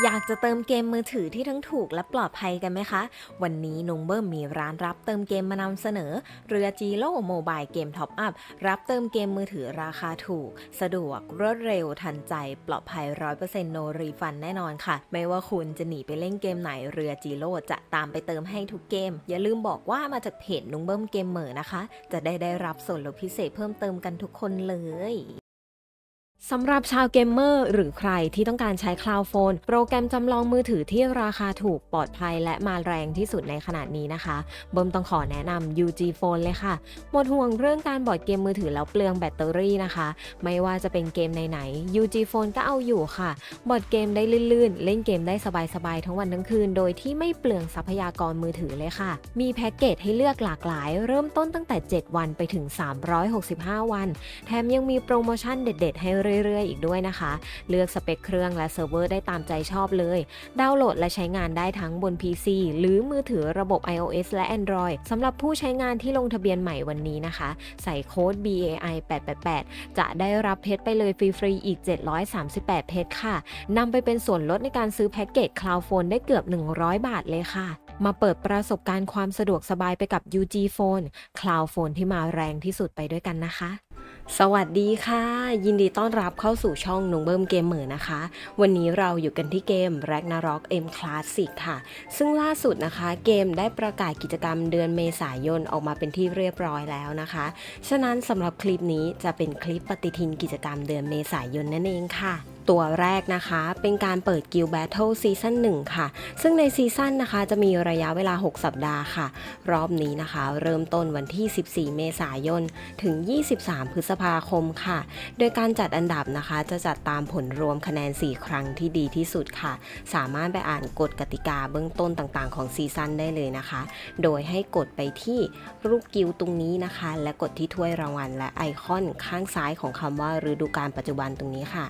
อยากจะเติมเกมมือถือที่ทั้งถูกและปลอดภัยกันไหมคะ วันนี้นุงเบิ้มมีร้านรับเติมเกมมานำเสนอ เรือจีโร่โมบายเกมท็อปอัพรับเติมเกมมือถือราคาถูก สะดวกรวดเร็วทันใจปลอดภัย 100%โนรีฟันแน่นอนค่ะ ไม่ว่าคุณจะหนีไปเล่นเกมไหนเรือจีโร่จะตามไปเติมให้ทุกเกม อย่าลืมบอกว่ามาจากเพจนุงเบิ้มเกมเหมอนะคะ จะได้ได้รับส่วนลดพิเศษเพิ่มเติมกันทุกคนเลย สำหรับชาวเกมเมอร์หรือใครที่ต้องการใช้คลาวโฟนโปรแกรมจำลองมือถือที่ราคาถูกปลอดภัยและมาแรงที่สุดในขนาดนี้นะคะ เบิ่มต้องขอแนะนำ UG Phone เลยค่ะ หมดห่วงเรื่องการบอดเกมมือถือแล้วเปลืองแบตเตอรี่นะคะ ไม่ว่าจะเป็นเกมไหนๆ UG Phone ก็เอาอยู่ค่ะ บอดเกมได้ลื่นๆ เล่นเกมได้สบายๆ ทั้งวันทั้งคืน โดยที่ไม่เปลืองทรัพยากรมือถือเลยค่ะ มีแพ็กเกจให้เลือกหลากหลาย เริ่มต้นตั้งแต่ 7 วันไปถึง 365 วัน แถมยังมีโปรโมชั่นเด็ด ๆ ให้เรื่เรื่อยๆ อีกด้วยนะคะ เลือกสเปคเครื่องและเซิร์ฟเวอร์ได้ตามใจชอบเลย ดาวน์โหลดและใช้งานได้ทั้งบน PC หรือมือถือระบบ iOS และ Android สำหรับผู้ใช้งานที่ลงทะเบียนใหม่วันนี้นะคะ ใส่โค้ด BAI 888จะได้รับเพชรไปเลยฟรีๆอีก 738 เพชรค่ะนำไปเป็นส่วนลดในการซื้อแพ็กเกจ Cloud Phone ได้เกือบ 100 บาทเลยค่ะมาเปิดประสบการณ์ความสะดวกสบายไปกับ UG Phone Cloud Phone ที่มาแรงที่สุดไปด้วยกันนะคะ สวัสดีค่ะ ยินดีต้อนรับเข้าสู่ช่องนุงเบิ้มเกมเหมือนะคะ วันนี้เราอยู่กันที่เกม Ragnarok M Classic ค่ะ ซึ่งล่าสุดนะคะ เกมได้ประกาศกิจกรรมเดือนเมษายนออกมาเป็นที่เรียบร้อยแล้วนะคะ ฉะนั้นสำหรับคลิปนี้จะเป็นคลิปปฏิทินกิจกรรมเดือนเมษายนนั่นเองค่ะ ตัวแรกนะคะ เป็นการเปิด Guild Battle ซีซั่น1ค่ะ ซึ่งในซีซั่นนะคะจะมีระยะเวลา 6 สัปดาห์ค่ะ รอบนี้นะคะ เริ่มต้นวันที่ 14 เมษายน ถึง 23 พฤษภาคมค่ะ โดยการจัดอันดับนะคะ จะจัดตามผลรวมคะแนน 4 ครั้งที่ดีที่สุดค่ะ สามารถไปอ่านกฎกติกาเบื้องต้นต่างๆ ของซีซั่นได้เลยนะคะ โดยให้กดไปที่รูปกิลตรงนี้นะคะ และกดที่ถ้วยรางวัลและไอคอนข้างซ้ายของคำว่าฤดูกาลปัจจุบันตรงนี้ค่ะ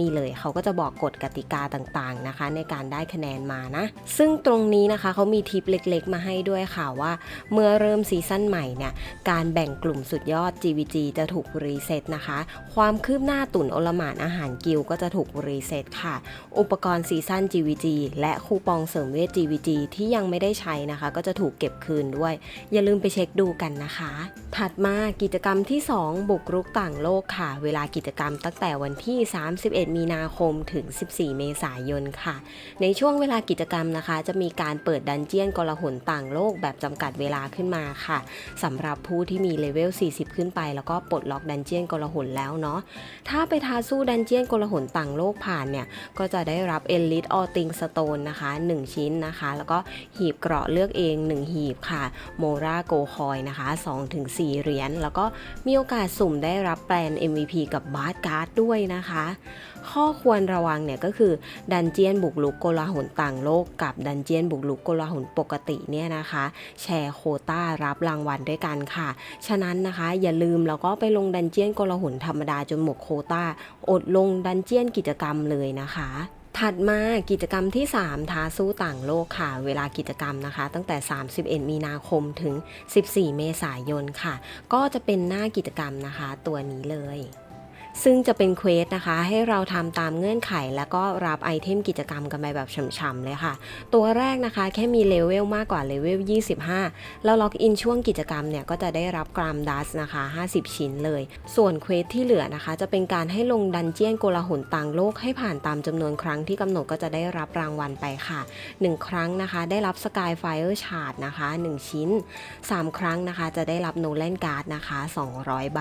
นี่เลยเขาก็จะบอกกฎกติกาต่างๆนะคะ ในการได้คะแนนมานะ ซึ่งตรงนี้นะคะเขามีทิปเล็กๆ มาให้ด้วยค่ะว่า เมื่อเริ่มซีซั่นใหม่เนี่ยการแบ่งกลุ่มสุดยอด GVG จะถูกรีเซ็ตนะคะ ความคืบหน้าตุ่นโอลมานอาหารกิลก็จะถูกรีเซ็ตค่ะ อุปกรณ์ซีซั่น GVG และคูปองเสริมเวท GVG ที่ยังไม่ได้ใช้นะคะ ก็จะถูกเก็บคืนด้วย อย่าลืมไปเช็คดูกันนะคะ ถัดมากิจกรรมที่ 2 บุกรุกต่างโลกค่ะ เวลากิจกรรมตั้งแต่วันที่ 31มีนาคมถึง 14 เมษายนค่ะ ในช่วงเวลากิจกรรมนะคะ จะมีการเปิดดันเจียนกลหนต่างโลกแบบจำกัดเวลาขึ้นมาค่ะสำหรับผู้ที่มีเลเวล 40 ขึ้นไป แล้วก็ปลดล็อกดันเจียนกลหนแล้วเนาะถ้าไปท้าสู้ดันเจียนกลหนต่างโลกผ่านเนี่ยก็จะได้รับเอลิทออติงสโตนนะคะ 1 ชิ้นนะคะ แล้วก็หีบเกราะเลือกเอง 1 หีบค่ะโมราโกคอยนะคะ2-4เหรียญแล้วก็มีโอกาสสุ่มได้รับแปลน MVP กับบาร์ดการ์ดด้วยนะคะ ข้อควรระวังเนี่ยก็คือดันเจียนบุกลุกโกลาหลต่างโลกกับดันเจียนบุกลุกโกลาหลปกติเนี่ยนะคะ แชร์โคต้ารับรางวัลด้วยกันค่ะ ฉะนั้นนะคะอย่าลืมแล้วก็ไปลงดันเจียนโกลาหลธรรมดาจนหมดโคต้า อดลงดันเจียนกิจกรรมเลยนะคะถัดมากิจกรรมที่ 3 ท้าสู้ต่างโลกค่ะ เวลากิจกรรมนะคะ ตั้งแต่ 31 มีนาคมถึง 14 เมษายนค่ะ ก็จะเป็นหน้ากิจกรรมนะคะ ตัวนี้เลย ซึ่งจะเป็นเควสนะคะ ให้เราทำตามเงื่อนไข แล้วก็รับไอเทมกิจกรรมกันไปแบบฉ่ำๆเลยค่ะ ตัวแรกนะคะแค่มีเลเวลมากกว่าเลเวล 25 แล้วล็อกอินช่วงกิจกรรมเนี่ย ก็จะได้รับกรามดัสนะคะ 50 ชิ้นเลย ส่วนเควสที่เหลือนะคะ จะเป็นการให้ลงดันเจียนโกลาหลต่างโลกให้ผ่านตามจำนวนครั้งที่กำหนดก็จะได้รับรางวัลไปค่ะ 1 ครั้งนะคะ ได้รับสกายไฟเออร์ชาร์ดนะคะ 1 ชิ้น 3 ครั้งนะคะ จะได้รับโนแลนการ์ดนะคะ 200 ใบ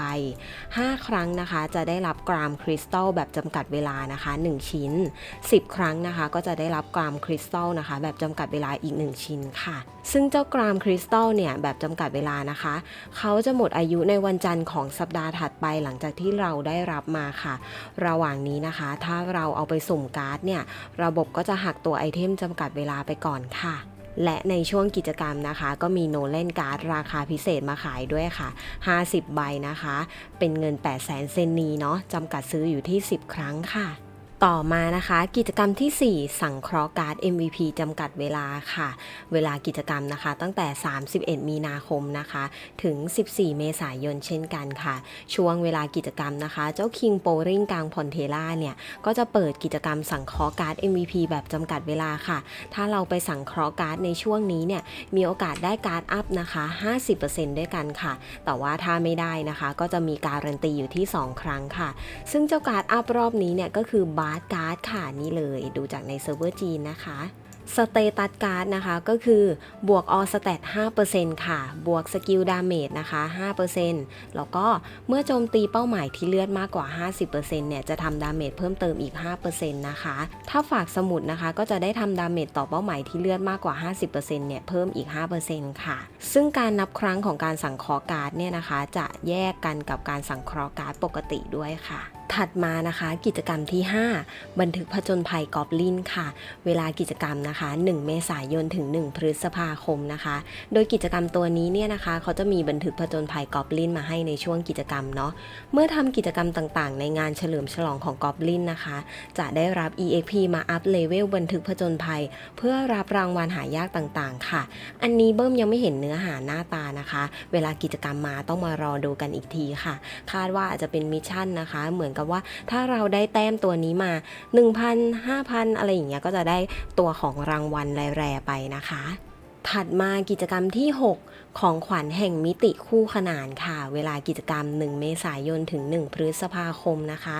5 ครั้งนะคะจะได้รับกรามคริสตัลแบบจำกัดเวลานะคะ 1 ชิ้น 10 ครั้งนะคะ ก็จะได้รับกรามคริสตัลนะคะ แบบจำกัดเวลาอีก 1 ชิ้นค่ะ ซึ่งเจ้ากรามคริสตัลเนี่ยแบบจำกัดเวลานะคะ เขาจะหมดอายุในวันจันทร์ของสัปดาห์ถัดไปหลังจากที่เราได้รับมาค่ะ ระหว่างนี้นะคะ ถ้าเราเอาไปสุ่มการ์ดเนี่ยระบบก็จะหักตัวไอเทมจำกัดเวลาไปก่อนค่ะ และในช่วงกิจกรรมนะคะ ก็มีโนเล่นการ์ดราคาพิเศษมาขายด้วยค่ะ 50 ใบนะคะ เป็นเงิน 8 0 0 0 0 0เซนนีเนาะจำกัดซื้ออยู่ที่ 10 ครั้งค่ะ ต่อมานะคะกิจกรรมทีสี่ 4 สังเคราะห์การ์ด MVP จำกัดเวลาค่ะ เวลากิจกรรมนะคะ ตั้งแต่ 31 มีนาคมนะคะ ถึง 14 เมษายนเช่นกันค่ะ ช่วงเวลากิจกรรมนะคะ เจ้าคิงโปริงกลางพอนเทล่าเนี่ย ก็จะเปิดกิจกรรมสังเคราะห์การ์ด MVP แบบจำกัดเวลาค่ะ ถ้าเราไปสังเคราะห์การ์ดในช่วงนี้เนี่ยมีโอกาสได้การ์ดอัพนะคะ 50%ด้วยกันค่ะ แต่ว่าถ้าไม่ได้นะคะ ก็จะมีการันตีอยู่ที่ 2 ครั้งค่ะ ซึ่งเจ้าการ์ดอัพรอบนี้เนี่ยก็คือบาร์การ์ดค่ะนี่เลย ดูจากในเซิร์ฟเวอร์จีนนะคะสเตตัสการ์ดนะคะก็คือบวกออสแตท5%ค่ะ บวกสกิลดาเมจนะคะ5%แล้วก็เมื่อโจมตีเป้าหมายที่เลือดมากกว่า 50%เนี่ยจะทำดาเมจเพิ่มเติมอีก 5%นะคะ ถ้าฝากสมุดนะคะก็จะได้ทำดาเมจต่อเป้าหมายที่เลือดมากกว่า 50%เนี่ยเพิ่มอีก 5%ค่ะ ซึ่งการนับครั้งของการสังเคราะห์การ์ดเนี่ยนะคะ จะแยกกันกับการสังเคราะห์การ์ดปกติด้วยค่ะ ถัดมานะคะ กิจกรรมที่ 5 บันทึกผจญภัยกอบลินค่ะ เวลากิจกรรมนะคะ 1 เมษายนถึง 1 พฤษภาคมนะคะ โดยกิจกรรมตัวนี้เนี่ยนะคะ เขาจะมีบันทึกผจญภัยกอบลินมาให้ในช่วงกิจกรรมเนาะเมื่อทำกิจกรรมต่างๆ ในงานเฉลิมฉลองของกอบลินนะคะ จะได้รับ EXP มาอัพเลเวลบันทึกผจญภัย เพื่อรับรางวัลหายากต่างๆ ค่ะ อันนี้เบิ้มยังไม่เห็นเนื้อหาหน้าตานะคะ เวลากิจกรรมมาต้องมารอดูกันอีกทีค่ะ คาดว่าอาจจะเป็นมิชชั่นนะคะ เหมือนกับว่าถ้าเราได้แต้มตัวนี้มา 1,000 5,000 อะไรอย่างเงี้ยก็จะได้ตัวของรางวัลแร่ๆไปนะคะ ถัดมากิจกรรมที่ 6 ของขวัญแห่งมิติคู่ขนานค่ะ เวลากิจกรรม 1 เมษายนถึง 1 พฤษภาคมนะคะ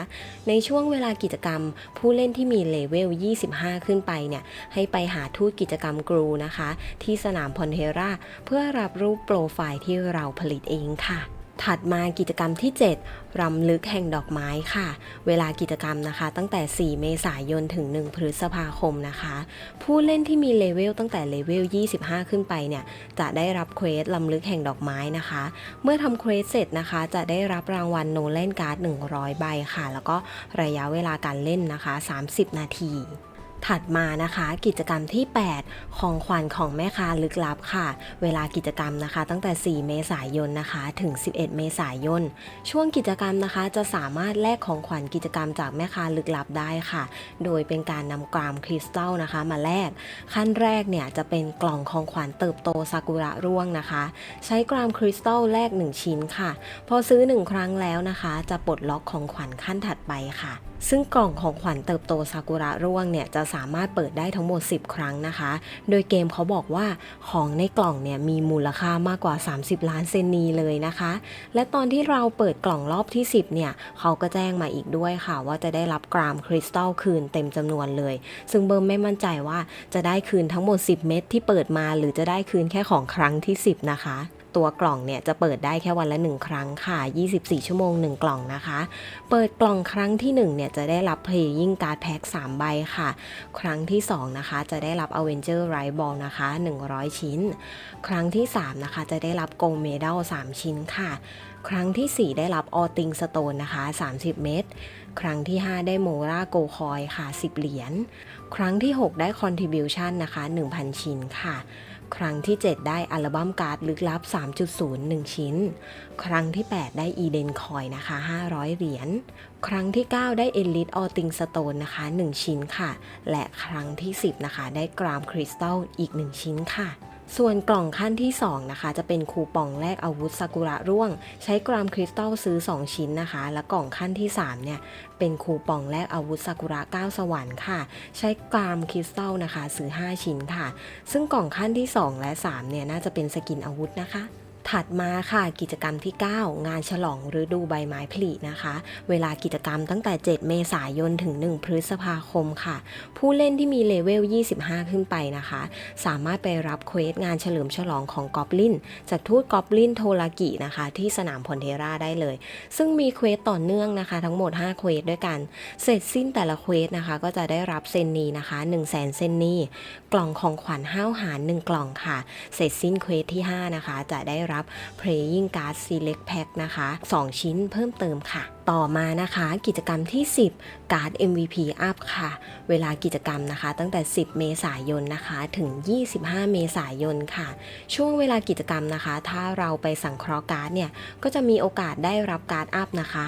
ในช่วงเวลากิจกรรม ผู้เล่นที่มีเลเวล 25 ขึ้นไปเนี่ย ให้ไปหาทูตกิจกรรมกรูนะคะ ที่สนามพอนเทรา เพื่อรับรูปโปรไฟล์ที่เราผลิตเองค่ะ ถัดมากิจกรรมที่ 7 รำลึกแห่งดอกไม้ค่ะ เวลากิจกรรมนะคะ ตั้งแต่ 4 เมษายนถึง 1 พฤษภาคมนะคะ ผู้เล่นที่มีเลเวลตั้งแต่เลเวล 25 ขึ้นไปเนี่ย จะได้รับเควสลำลึกแห่งดอกไม้นะคะ เมื่อทำเควสเสร็จนะคะ จะได้รับรางวัลโนเล่นการ์ด 100 ใบค่ะ แล้วก็ระยะเวลาการเล่นนะคะ 30 นาที ถัดมานะคะกิจกรรมที่ 8 ของขวัญของแม่ค้าลึกลับค่ะ เวลากิจกรรมนะคะ ตั้งแต่ 4 เมษายนนะคะ ถึง 11 เมษายน ช่วงกิจกรรมนะคะจะสามารถแลกของขวัญกิจกรรมจากแม่ค้าลึกลับได้ค่ะ โดยเป็นการนำกรามคริสตัลนะคะ มาแลกขั้นแรกเนี่ยจะเป็นกล่องของขวัญเติบโตซากุระร่วงนะคะ ใช้กรามคริสตัลแลก1 ชิ้นค่ะ พอซื้อ 1 ครั้งแล้วนะคะ จะปลดล็อกของขวัญขั้นถัดไปค่ะ ซึ่งกล่องของขวัญเติบโตซากุระร่วงเนี่ยจะสามารถเปิดได้ทั้งหมด 10 ครั้งนะคะ โดยเกมเขาบอกว่าของในกล่องเนี่ยมีมูลค่ามากกว่า 30 ล้านเซนนีเลยนะคะ และตอนที่เราเปิดกล่องรอบที่ 10เนี่ยเขาก็แจ้งมาอีกด้วยค่ะ ว่าจะได้รับกรามคริสตัลคืนเต็มจำนวนเลย ซึ่งเบิร์มไม่มั่นใจว่าจะได้คืนทั้งหมด 10 เม็ดที่เปิดมา หรือจะได้คืนแค่ของครั้งที่ 10 นะคะ ตัวกล่องเนี่ยจะเปิดได้แค่วันละ 1 ครั้งค่ะ 24 ชั่วโมง 1 กล่องนะคะ เปิดกล่องครั้งที่ 1 เนี่ยจะได้รับ Playing Card Pack 3 ใบค่ะ ครั้งที่ 2 นะคะ จะได้รับ Avenger Right Ball นะคะ 100 ชิ้น ครั้งที่ 3 นะคะ จะได้รับ Gold Medal 3 ชิ้นค่ะ ครั้งที่ 4 ได้รับ All Thing Stone นะคะ 30 เม็ดครั้งที่ 5 ได้ Mora Go Coin ค่ะ 10 เหรียญ ครั้งที่ 6 ได้ Contribution นะคะ 1,000 ชิ้นค่ะ ครั้งที่ 7 ได้อัลบั้มการ์ดลึกลับ 3.0 1 ชิ้น ครั้งที่ 8 ได้อีเดนคอยนะคะ 500 เหรียญ ครั้งที่ 9 ได้เอลิทออติงสโตนนะคะ 1 ชิ้นค่ะ และครั้งที่ 10 นะคะ ได้กรามคริสตัลอีก 1 ชิ้นค่ะ ส่วนกล่องขั้นที่ 2 นะคะ จะเป็นคูปองแลกอาวุธซากุระร่วง ใช้กรามคริสตัลซื้อ 2 ชิ้นนะคะ และกล่องขั้นที่ 3 เนี่ย เป็นคูปองแลกอาวุธซากุระ9สวรรค์ค่ะ ใช้กรามคริสตัลนะคะ ซื้อ 5 ชิ้นค่ะ ซึ่งกล่องขั้นที่ 2 และ 3 เนี่ย น่าจะเป็นสกินอาวุธนะคะ ถัดมาค่ะกิจกรรมที่ 9 งานฉลองฤดูใบไม้ผลินะคะ เวลากิจกรรมตั้งแต่ 7 เมษายนถึง 1 พฤษภาคมค่ะ ผู้เล่นที่มีเลเวล 25 ขึ้นไปนะคะ สามารถไปรับเควสงานเฉลิมฉลองของกอบลินจากทูตกอบลินโทรากินะคะ ที่สนามพอนเทราได้เลย ซึ่งมีเควสต่อเนื่องนะคะ ทั้งหมด 5 เควสด้วยกัน เสร็จสิ้นแต่ละเควสนะคะ ก็จะได้รับเซนนีนะคะ 1 0 0 0 0แสนเซนนีกล่องของขวัญห้าวหาร1กล่องค่ะ เสร็จสิ้นเควสที่ 5 นะคะ จะได้รับ Playing Card Select Pack นะคะ 2 ชิ้นเพิ่มเติมค่ะ ต่อมานะคะ กิจกรรมที่ 10 การ์ด MVP Up ค่ะ เวลากิจกรรมนะคะ ตั้งแต่ 10 เมษายนนะคะ ถึง 25 เมษายนค่ะ ช่วงเวลากิจกรรมนะคะ ถ้าเราไปสังเคราะห์การ์ดเนี่ย ก็จะมีโอกาสได้รับการ์ดอัพนะคะ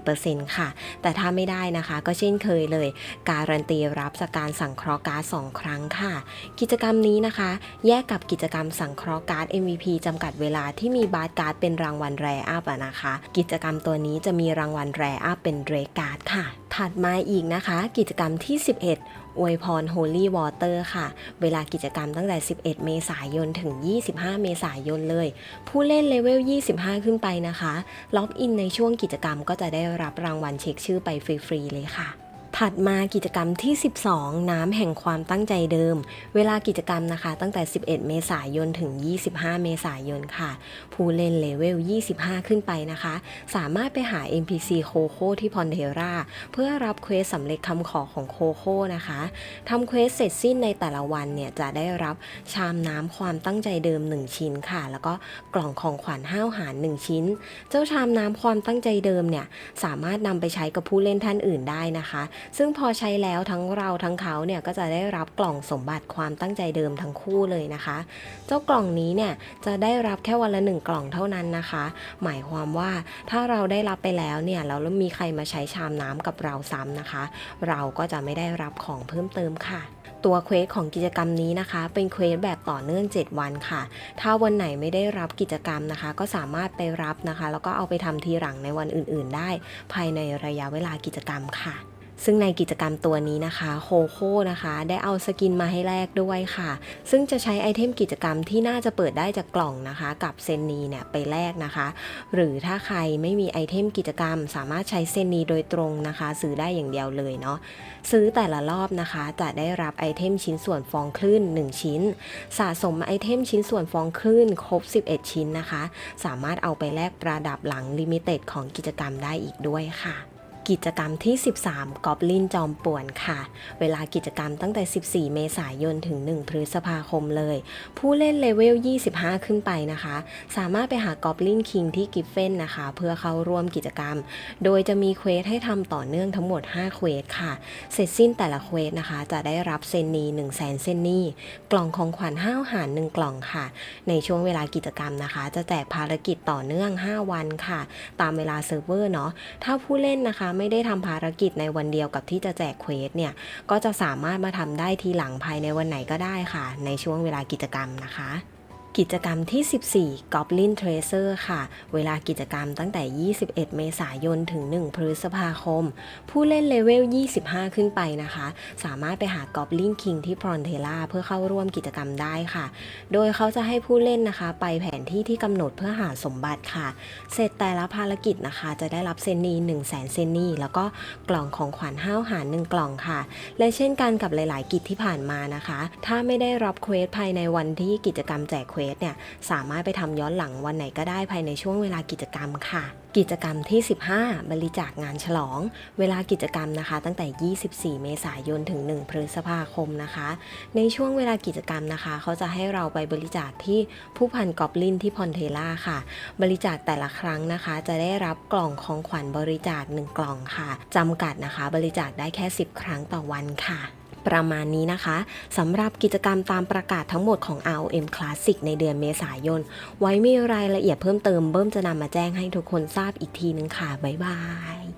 50%ค่ะ แต่ถ้าไม่ได้นะคะ ก็เช่นเคยเลย การันตีรับจากการสังเคราะห์การ์ด2ครั้งค่ะ กิจกรรมนี้นะคะ แยกกับกิจกรรมสังเคราะห์การ์ด MVP จำกัดเวลาที่มีบาร์การ์ดเป็นรางวัลแรอัพอะนะคะ กิจกรรมตัวนี้จะมีรางวัลแรอัพเป็นเรการ์ดค่ะ ถัดมาอีกนะคะ กิจกรรมที่ 11 อวยพร Holy Water ค่ะ เวลากิจกรรมตั้งแต่ 11 เมษายน ถึง 25 เมษายนเลย ผู้เล่นเลเวล 25 ขึ้นไปนะคะ ล็อกอินในช่วงกิจกรรมก็จะได้รับรางวัลเช็คชื่อไปฟรี ๆ เลยค่ะ ถัดมากิจกรรมที่ 12 น้ำแห่งความตั้งใจเดิม เวลากิจกรรมนะคะ ตั้งแต่ 11 เมษายนถึง 25 เมษายนค่ะ ผู้เล่นเลเวล 25 ขึ้นไปนะคะ สามารถไปหา NPC โคโค่ที่พอนเทราเพื่อรับเควสสำเร็จคำขอของโคโค่นะคะทำเควสเสร็จสิ้นในแต่ละวันเนี่ย จะได้รับชามน้ำความตั้งใจเดิม 1 ชิ้นค่ะ แล้วก็กล่องของขวัญห้าวหาร 1 ชิ้น เจ้าชามน้ำความตั้งใจเดิมเนี่ยสามารถนำไปใช้กับผู้เล่นท่านอื่นได้นะคะซึ่งพอใช้แล้วทั้งเราทั้งเขาเนี่ยก็จะได้รับกล่องสมบัติความตั้งใจเดิมทั้งคู่เลยนะคะ เจ้ากล่องนี้เนี่ยจะได้รับแค่วันละหนึ่งกล่องเท่านั้นนะคะ หมายความว่าถ้าเราได้รับไปแล้วเนี่ยแล้วมีใครมาใช้ชามน้ำกับเราซ้ำนะคะ เราก็จะไม่ได้รับของเพิ่มเติมค่ะตัวเควสของกิจกรรมนี้นะคะ เป็นเควสแบบต่อเนื่อง 7 วันค่ะ ถ้าวันไหนไม่ได้รับกิจกรรมนะคะ ก็สามารถไปรับนะคะ แล้วก็เอาไปทำทีหลังในวันอื่น ๆ ได้ ภายในระยะเวลากิจกรรมค่ะ ซึ่งในกิจกรรมตัวนี้นะคะโคโค่นะคะ ได้เอาสกินมาให้แลกด้วยค่ะ ซึ่งจะใช้ไอเทมกิจกรรมที่น่าจะเปิดได้จากกล่องนะคะ กับเซนนีเนี่ยไปแลกนะคะ หรือถ้าใครไม่มีไอเทมกิจกรรม สามารถใช้เซนนีโดยตรงนะคะ ซื้อได้อย่างเดียวเลยเนาะซื้อแต่ละรอบนะคะ จะได้รับไอเทมชิ้นส่วนฟองคลื่น 1 ชิ้น สะสมไอเทมชิ้นส่วนฟองคลื่นครบ 11 ชิ้นนะคะ สามารถเอาไปแลกประดับหลังลิมิเต็ดของกิจกรรมได้อีกด้วยค่ะ กิจกรรมที่ 13กอบลินจอมป่วนค่ะ เวลากิจกรรมตั้งแต่ 14 เมษายนถึง 1 พฤษภาคมเลย ผู้เล่นเลเวล 25 ขึ้นไปนะคะ สามารถไปหากอบลินคิงที่กิฟเฟนนะคะ เพื่อเข้าร่วมกิจกรรม โดยจะมีเควสให้ทำต่อเนื่องทั้งหมด 5 เควสค่ะ เสร็จสิ้นแต่ละเควสนะคะ จะได้รับเซนนี1 0 0 0 0แสนเซนนีกล่องของขวัญห้าวหาร1กล่องค่ะ ในช่วงเวลากิจกรรมนะคะ จะแจกภารกิจต่อเนื่อง 5 วันค่ะ ตามเวลาเซิร์ฟเวอร์เนาะถ้าผู้เล่นนะคะไม่ได้ทำภารกิจในวันเดียวกับที่จะแจกเควสเนี่ย ก็จะสามารถมาทำได้ทีหลังภายในวันไหนก็ได้ค่ะ ในช่วงเวลากิจกรรมนะคะ กิจกรรมที่ 14 Goblin Tracer ค่ะ เวลากิจกรรมตั้งแต่ 21 เมษายน ถึง 1 พฤษภาคม ผู้เล่นเลเวล 25 ขึ้นไปนะคะ สามารถไปหา Goblin King ที่ p r o n t e l a เพื่อเข้าร่วมกิจกรรมได้ค่ะ โดยเขาจะให้ผู้เล่นนะคะ ไปแผนที่ที่กำหนดเพื่อหาสมบัติค่ะ เสร็จแต่ละภารกิจนะคะ จะได้รับเซนนี1 0 0 0 0แสนเซนนีแล้วก็กล่องของขวัญห้าวหาร1กล่องค่ะ และเช่นกันกับหลาย ๆ กิจที่ผ่านมานะคะ ถ้าไม่ได้รับเควสภายในวันที่กิจกรรมแจกเควสเนี่ยสามารถไปทำย้อนหลังวันไหนก็ได้ภายในช่วงเวลากิจกรรมค่ะ กิจกรรมที่ 15 บริจาคงานฉลอง เวลากิจกรรมนะคะ ตั้งแต่ 24 เมษายนถึง 1 พฤษภาคมนะคะ ในช่วงเวลากิจกรรมนะคะ เขาจะให้เราไปบริจาคที่ผู้พันกอบลินที่พอนเทล่าค่ะ บริจาคแต่ละครั้งนะคะ จะได้รับกล่องของขวัญบริจาค 1 กล่องค่ะจำกัดนะคะ บริจาคได้แค่ 10 ครั้งต่อวันค่ะ ประมาณนี้นะคะสำหรับกิจกรรมตามประกาศทั้งหมดของ ROM Classic ในเดือนเมษายน ไว้มีรายละเอียดเพิ่มเติมเบิ้มจะนำมาแจ้งให้ทุกคนทราบอีกทีนึงค่ะ บ๊ายบาย